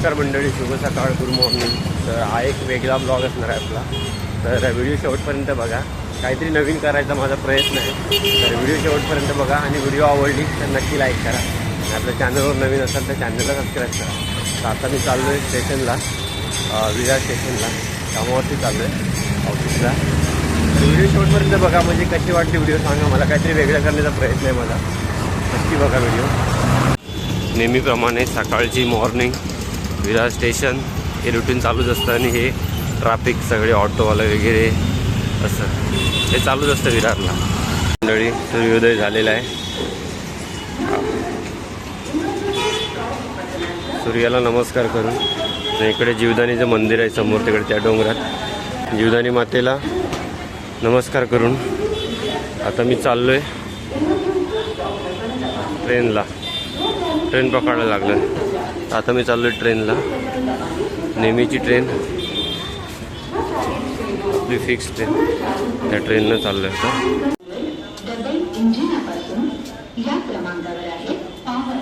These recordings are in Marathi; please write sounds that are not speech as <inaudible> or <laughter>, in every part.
नमस्कार मंडळी शुभ सकाळ गुड मॉर्निंग. तर हा एक वेगळा ब्लॉग असणार आहे आपला. तर व्हिडिओ शेवटपर्यंत बघा. काहीतरी नवीन करायचा माझा प्रयत्न आहे. तर व्हिडिओ शेवटपर्यंत बघा आणि व्हिडिओ आवडली तर नक्की लाईक करा. आणि आपल्या चॅनलवर नवीन असाल तर चॅनलला सबस्क्राईब करा. तर आता मी चाललो आहे स्टेशनला विरार स्टेशनला कामावरती चाललो आहे ऑफिसला तर व्हिडिओ शेवटपर्यंत बघा. म्हणजे कशी वाटली व्हिडिओ सांगा. मला काहीतरी वेगळं करण्याचा प्रयत्न आहे माझा नक्की बघा व्हिडिओ. नेहमीप्रमाणे सकाळची मॉर्निंग विरार स्टेशन हे रुटीन चालूच असतं आणि हे ट्राफिक सगळे ऑटोवाले वगैरे असं. हे चालूच असतं विरारला. मंडळी सूर्योदय झालेला आहे. सूर्याला नमस्कार करून इकडे जीवदानीचं मंदिर आहे समोर तिकडे त्या डोंगरात. जीवदानी मातेला नमस्कार करून आता मी चाललो आहे ट्रेनला. ट्रेन पकडायला लागलं आता मी चाललो आहे ट्रेनला. नेहमीची ट्रेन. आपली फिक्स ट्रेन त्या ट्रेननं चाललो आहे आता डबल इंजिनापासून या क्रमांकावर आहे पॉवर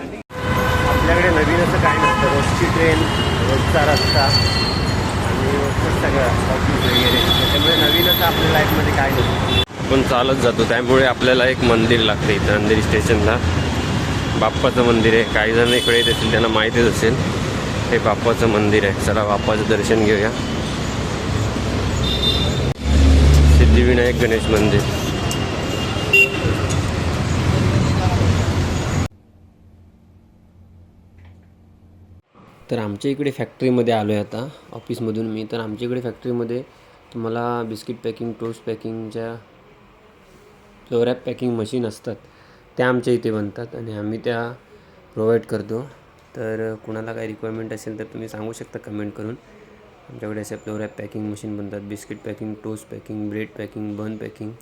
आपल्याकडे नवीन असं काही नसतं रोजची ट्रेन रोजचा रस्ता आणि रोजचं सगळं ऑफिस वगैरे त्याच्यामुळे नवीन असं आपल्या लाईफमध्ये काय नसतं आपण चालत जातो. त्यामुळे आपल्याला एक मंदिर लागते इथं अंधेरी स्टेशनला. बाप्पाचं मंदिर आहे. काही जण इकडे येत असतील त्यांना माहितीच असेल. हे बाप्पाचं मंदिर आहे. चला बाप्पाचं दर्शन घेऊया. सिद्धिविनायक गणेश मंदिर. तर आमच्या इकडे फॅक्टरीमध्ये आलो आहे आता. ऑफिसमधून मी. तर आमच्या इकडे फॅक्टरीमध्ये तुम्हाला बिस्किट पॅकिंग टोस्ट पॅकिंगच्या फ्लोरॅप पॅकिंग मशीन असतात त्या आमच्या इथे बनतात आणि आम्ही त्या प्रोव्हाइड करतो. तर कुणाला काही रिक्वायरमेंट असेल तर तुम्ही सांगू शकता कमेंट करून. आमच्याकडे असे फ्लोरॅप पॅकिंग मशीन बनतात biscuit packing toast packing bread packing bun packing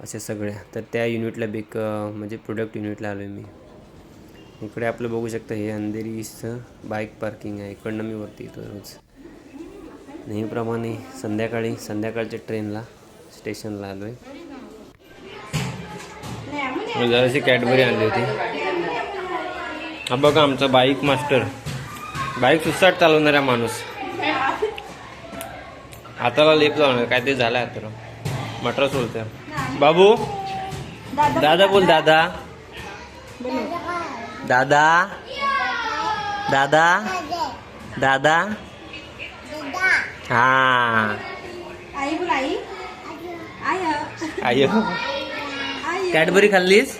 अशा सगळ्या. तर त्या युनिटला बेक म्हणजे प्रोडक्ट युनिटला आलो आहे मी. इकडे आपलं बघू शकता हे अंधेरीचं बाईक पार्किंग आहे. इकडनं मी वरती येतो रोज. नेहमीप्रमाणे संध्याकाळी संध्याकाळच्या ट्रेनला स्टेशनला आलो आहे जराशी कॅडबरी आणली होती. हा बघा आमचा बाईक मास्टर. बाईक सुसाट चालवणारा माणूस. हाताला लेप लावणार काय ते झालं आता मटर सोलतं बाबू? दादा बोल दादा. दादा? दादा? दादा? हा. आई बोल आई. आय आय आई कॅडबरी खाल्लीस?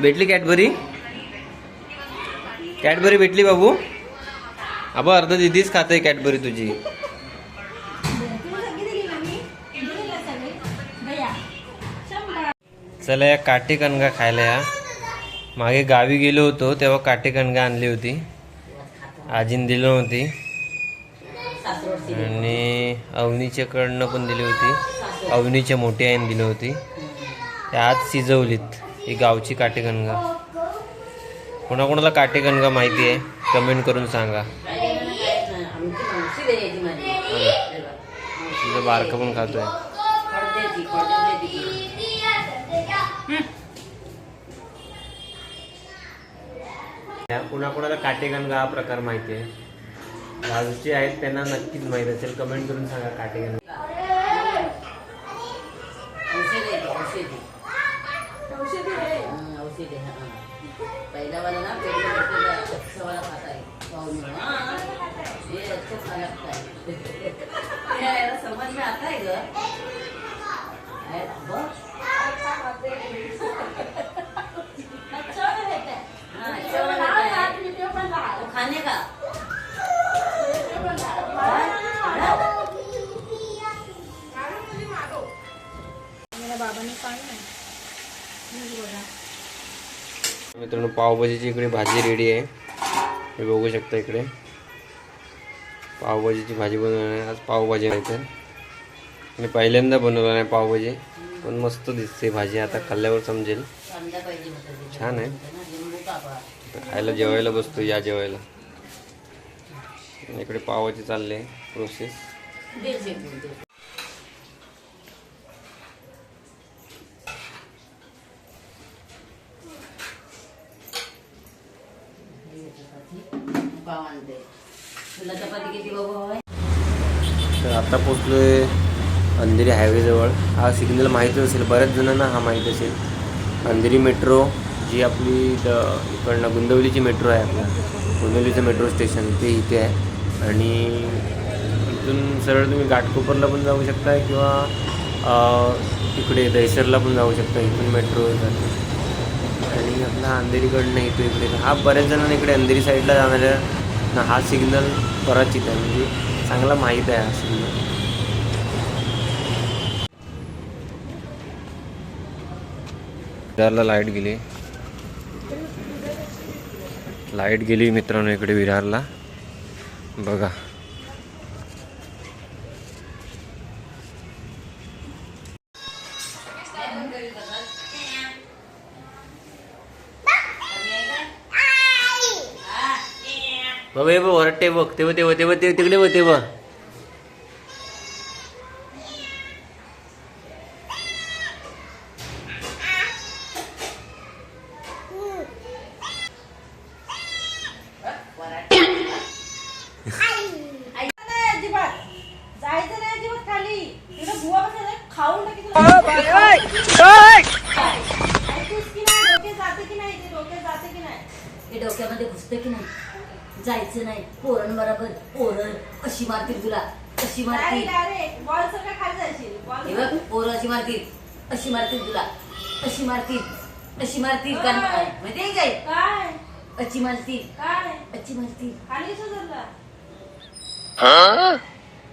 भेटली कॅडबरी? कॅडबरी भेटली बाबू? अबा अर्ध दिदीच खाते कॅडबरी तुझी. चला या काटे कणगा खायला या. मागे गावी गेलो होतो तेव्हा काटे कणगा आणली होती. आजीन दिलं होती आणि अवनीच्याकडनं पण दिली होती. अवनीच्या मोठी आईने दिली होती. त्या आज शिजवलीत. ही गावची काटेकणगा कोणाकोणाला काटेकणगा माहिती आहे कमेंट करून सांगा. तुझं बारकं पण खातोय. कोणाकोणाला कुणाकुणाला काटेगणगा हा प्रकार माहिती आहे बाजूचे आहेत त्यांना नक्कीच माहीत असेल. कमेंट करून सांगा काटेगणगा. समझ में आता है ग. है, है? हाँ, है। है खाने का मेरा बाबा ने है मित्रांनो पावभाजीची इकडे भाजी रेडी आहे. हे बघू शकता इकडे. पावभाजीची भाजी बनवणार आज पावभाजी आहे मी पहिल्यांदा बनवलं नाही पावभाजी. पण मस्त दिसते भाजी. आता खाल्ल्यावर समजेल. छान आहे. खायला जेवायला बसतो या जेवायला. इकडे पावाची चालले प्रोसेस दे शेकून दे पाव आणते तुला चपाती किती बघू हवंय आत्ता पोचलो आहे अंधेरी हायवेजवळ. हा सिग्नल माहीतच असेल बऱ्याच जणांना हा माहीत असेल. अंधेरी मेट्रो जी आपली द इकडनं गुंदवलीची मेट्रो आहे आपला गुंदवलीचं मेट्रो स्टेशन ते इथे आहे. आणि इथून सरळ तुम्ही घाटकोपरला पण जाऊ शकता किंवा इकडे दहिसरला पण जाऊ शकता. इथून मेट्रो आणि आपला अंधेरीकडनं येतो इकडे. हा बऱ्याच जणांना इकडे अंधेरी साईडला जाणाऱ्या हा सिग्नल परिचित आहे. म्हणजे चांगला माहीत आहे असं विरारला लाइट गेली. लाइट गेली मित्रांनो इकडे विरारला. बघा. ऐकूस की नाही डोके जाते की नाही? ते डोके जाते की नाही? हे डोक्यामध्ये घुसतं की नाही? जायचं नाही. पोरण बरोबर पोरण कशी मारतील तुला? कशी मारतील? बॉल सगळं खाली जायची बॉल हे बघ पोरं अशी मारतील. अशी मारतील तुला? अशी मारतील? अशी मारतील? का काय? माहितीये काय? काय? अशी मारतील? काय? अशी मारतील? खाली सुधारला.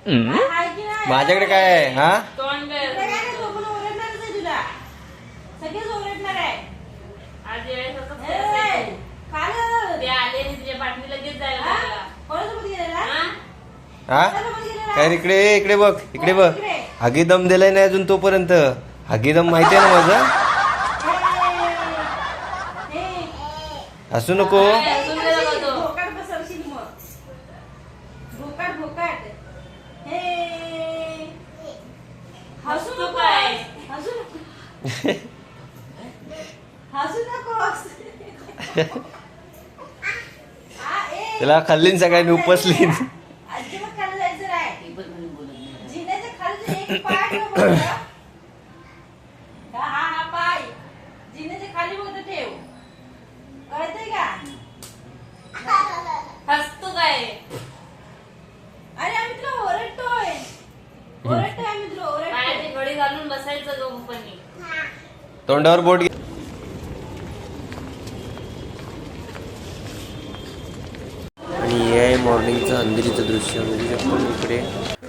आहे की नाही माझ्याकडे काय आहे? हा? इकडे काय नाही, झोपून ओरडणारच आहे तुला. सगळेच ओरडणार आहे. ए, ते आले आणि तुझ्या पाठीला लगेच जायला हा? लागला. कोणासोबत गेलेला? हा? हा? कोणासोबत गेलेला? काय इकडे? इकडे बघ इकडे बघ. हागी दम दिलाय नाही अजून तोपर्यंत. हागी दम माहिती आहे ना माझं? हसू नको. अजून बसवशील मग. हे. हसू हसतो नको काय? हसू नको. हसू नकोस <laughs> <laughs> त्याला खाल्लीन सगळ्यांनी उपसलीन. अजिबात खाली जायचं नाही ती पण म्हणून बोलत नाही जिन्याच्या खाली एक पाय ठेव बघ. हा हा हा पाय जिन्याच्या खाली बघ ठेव कळतंय का हसतो काय अरे आम्ही तुला ओरडतोय ओरडतोय आम्ही तुला ओरडतोय पायाची घडी घालून बसायचं कंपनी तोंडावर बोट घे आणि हे आहे मॉर्निंगचं अंधेरीचं दृश्य बघू शकतो मी इकडे.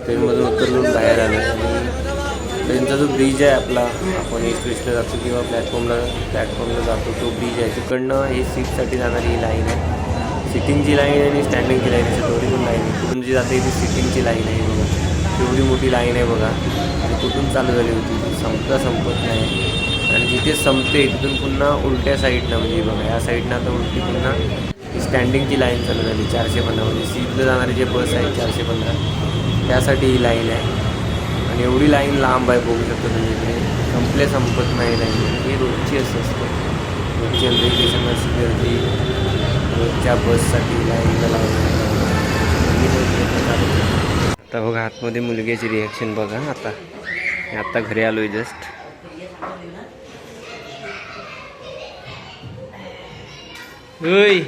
ट्रेनमधून उतरून बाहेर आलो. आणि ट्रेनचा जो ब्रिज आहे आपला आपण ईस्ट वेस्टला जातो किंवा प्लॅटफॉर्मला प्लॅटफॉर्मला जातो तो ब्रिज आहे. तिकडनं हे सीटसाठी जाणारी ही लाईन आहे. सिटिंगची लाईन आहे आणि स्टँडिंगची लाईन आहे. दोन्ही पण लाईन आहे. कुठून जी जाते ती सिटिंगची लाईन आहे बघा. तेवढी मोठी लाईन आहे बघा. आणि कुठून चालू झाली होती? ती संपता संपत नाही. आणि जिथे संपते तिथून पुन्हा उलट्या साईडनं म्हणजे बघा. या साईडनं आता उलटी पुन्हा स्टँडिंगची लाईन चालू झाली चारशे पंधरा. म्हणजे सीटला जाणारे जे बस आहेत चारशे पंधरा. त्यासाठी ही लाईन आहे. आणि एवढी लाईन लांब आहे बघू शकतो तुम्ही इकडे. संपले संपत नाही लाईन ही रोजची असं असतं. रोजची रेल्वे स्टेशन गर्दी. रोजच्या बससाठी लाईनला लावून आता बघा आतमध्ये मुलग्याची रिॲक्शन बघा आता. मी आता घरी आलोय जस्ट होय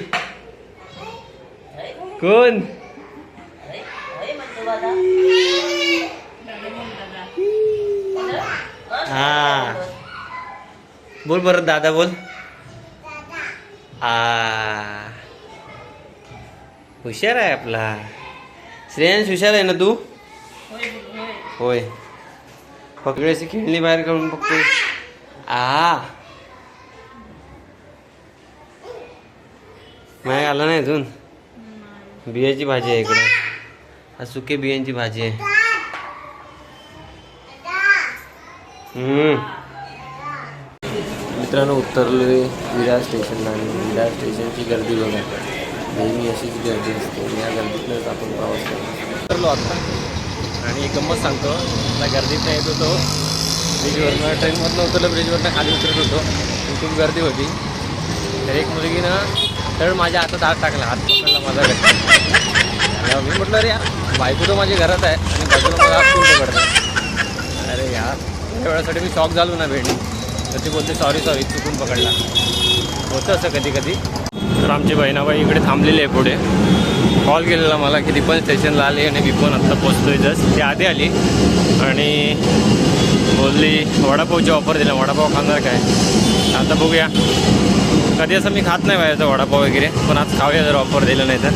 कोण? हा. बोल बरं दादा बोल. आ हुशार आहे आपला. श्रेयांश हुशार आहे ना तू? होय. फक्त अशी खेळणी बाहेर काढून बघतो आ. नाही आला नाही अजून? बियाची भाजी आहे इकडे. हा सुके बियांची भाजी आहे. मित्रांनो उतरले विरार स्टेशनला आणि विरार स्टेशनची गर्दी बघा. नेहमी अशीच गर्दी असते. या गर्दीतनंच आपण प्रवास करतो. उतरलो आता. आणि एक गंमत सांगतो. मला गर्दीत येत होतो. ब्रिजवरनं ट्रेनमधनं उतरलं. ब्रिजवरनं खाली उतरत होतो. खूप गर्दी होती. तर एक मुलगी ना तर माझ्या हातात हात टाकला. हात पकडला माझा घरी मी म्हटलं अरे यार बायको तर माझ्या घरात आहे. आणि बाजूला मला हात कोण पकडतं अरे यार त्या वेळासाठी मी शॉक झालो ना भेंडी. तर ती बोलते सॉरी सॉरी चुकून पकडला. होतं असं कधी कधी तर आमची बहिणाबाई इकडे थांबलेली आहे पुढे. कॉल केलेला मला की पण स्टेशनला आली आणि मी पण आत्ता पोचतोय जस्ट ती आधी आली. आणि बोलली वडापावची ऑफर दिला. वडापाव खाणार काय? आता बघूया. कधी असं मी खात नाही बाहेरचा वडापाव वगैरे पण आज खाऊया जर ऑफर दिलं नाही तर.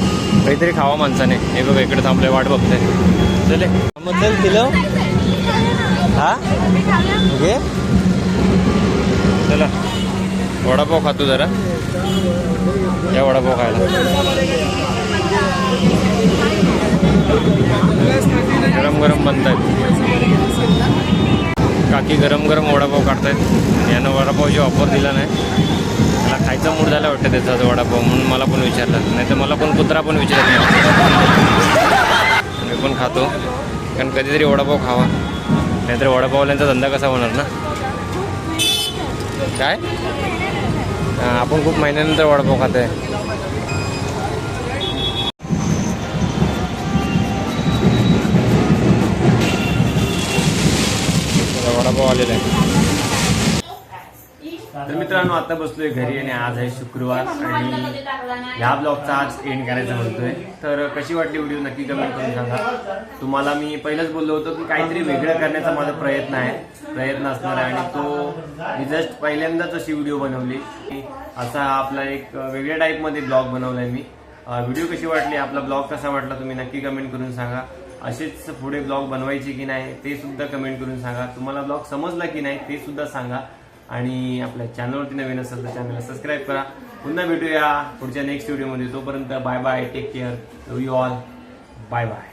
काहीतरी खावा माणसाने. हे बघा इकडे थांबले वाट बघते चले मग चल किलो हा? ओके. चला. वडापाव खातो जरा. या वडापाव खायला. गरम गरम बनतायत. काकी गरम गरम वडापाव काढतायत. यानं वडापावची ऑफर दिला नाही. खायचा मूड झाला वाटतं त्याचा वडापाव म्हणून मला पण विचारलं. नाही तर मला पण कुत्रा पण विचारत नाही. मी पण खातो. कारण कधीतरी वडापाव खावा. नाहीतर वडापावल्यांचा धंदा कसा होणार ना? काय? आपण खूप महिन्यानंतर वडापाव खात आहे वडापाव आलेला. आहे तर मित्रांनो आता बसलोय घरी आणि आज आहे शुक्रवार आणि ह्या ब्लॉगचा आज एंड करायचा म्हणतोय तर कशी वाटली व्हिडिओ नक्की कमेंट करून सांगा. तुम्हाला मी पहिलंच बोललो होतो की काहीतरी वेगळं करण्याचा माझा प्रयत्न आहे. प्रयत्न असणार आहे आणि तो मी जस्ट पहिल्यांदाच अशी व्हिडिओ बनवली. असा आपला एक वेगळ्या टाईपमध्ये ब्लॉग बनवलाय मी. व्हिडिओ कशी वाटली? आपला ब्लॉग कसा वाटला तुम्ही नक्की कमेंट करून सांगा. असेच पुढे ब्लॉग बनवायचे की नाही ते सुद्धा कमेंट करून सांगा. तुम्हाला ब्लॉग समजला की नाही ते सुद्धा सांगा. आणि आपल्या चॅनलवरती नवीन असेल तर चॅनलला सबस्क्राईब करा. पुन्हा भेटूया पुढच्या नेक्स्ट व्हिडिओमध्ये तोपर्यंत bye bye take care love you all bye bye